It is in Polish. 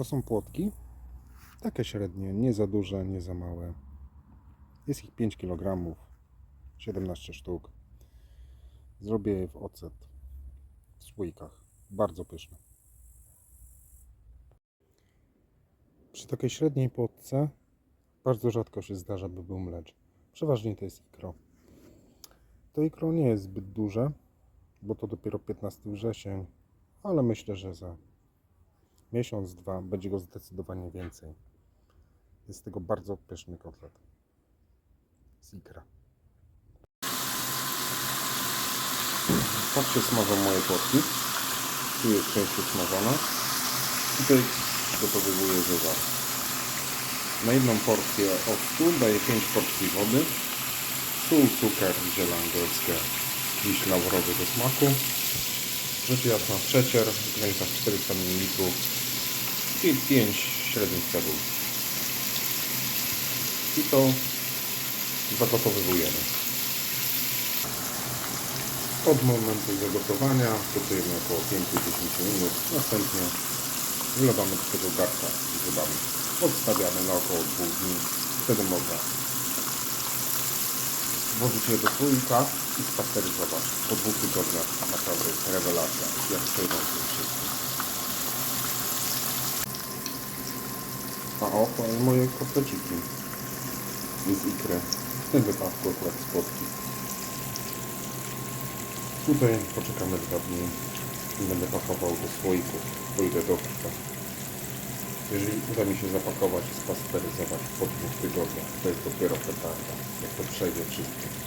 To są płotki. Takie średnie, nie za duże, nie za małe. Jest ich 5 kg, 17 sztuk. Zrobię je w ocet, w słoikach. Bardzo pyszne. Przy takiej średniej płotce bardzo rzadko się zdarza, by był mlecz. Przeważnie to jest ikro. To ikro nie jest zbyt duże, bo to dopiero 15 wrzesień, ale myślę, że za miesiąc, dwa będzie go zdecydowanie więcej. Jest tego bardzo pyszny kotlet. Z ikra. Tak się smażą moje płotki. Tu jest część usmażona. Tutaj przygotowuję wywar. Na jedną porcję octu daję 5 porcji wody. Sól, cukier, ziele angielskie, liść laurowy do smaku. Rzecz jasna przecier w granicach 400 ml 5 średnich cebul. I to zagotowujemy. Od momentu zagotowania gotujemy około 5-10 minut. Następnie wlewamy do tego garka z grzybami. Odstawiamy na około 2 dni. Wtedy można włożyć je do słoika i spasteryzować. Po dwóch tygodniach naprawdę rewelacja, jak przejdą tym wszystkim. A oto moje kotleciki z ikry. W tym wypadku akurat z. Tutaj poczekamy dwa dni i będę pakował do słoików. Pójdę do kupa. Jeżeli uda mi się zapakować i spasteryzować po dwóch tygodniach, to jest dopiero petarda, jak to przejdzie wszystko.